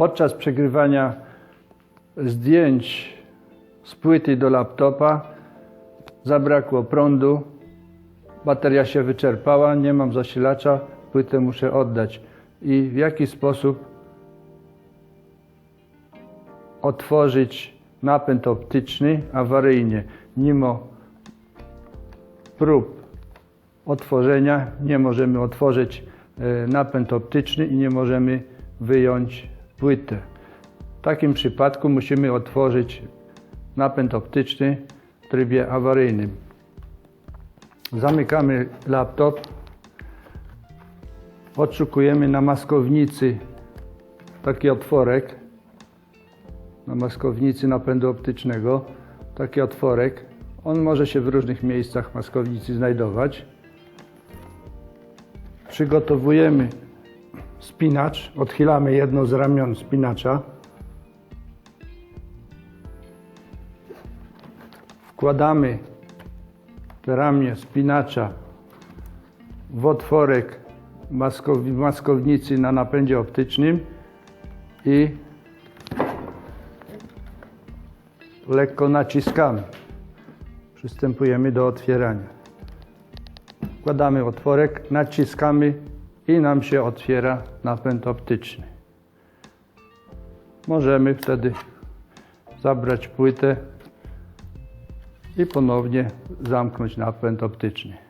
podczas przegrywania zdjęć z płyty do laptopa zabrakło prądu, bateria się wyczerpała, nie mam zasilacza, płytę muszę oddać. I w jaki sposób otworzyć napęd optyczny awaryjnie, mimo prób otworzenia nie możemy otworzyć e, napęd optyczny i nie możemy wyjąć płytę. W takim przypadku musimy otworzyć napęd optyczny w trybie awaryjnym. Zamykamy laptop. Odszukujemy na maskownicy taki otworek, na maskownicy napędu optycznego, taki otworek. On może się w różnych miejscach maskownicy znajdować. Przygotowujemy spinacz, odchylamy jedno z ramion spinacza. Wkładamy ramię spinacza w otworek maskow- maskownicy na napędzie optycznym i lekko naciskamy. Przystępujemy do otwierania. Wkładamy otworek, naciskamy i nam się otwiera napęd optyczny. Możemy wtedy zabrać płytę i ponownie zamknąć napęd optyczny.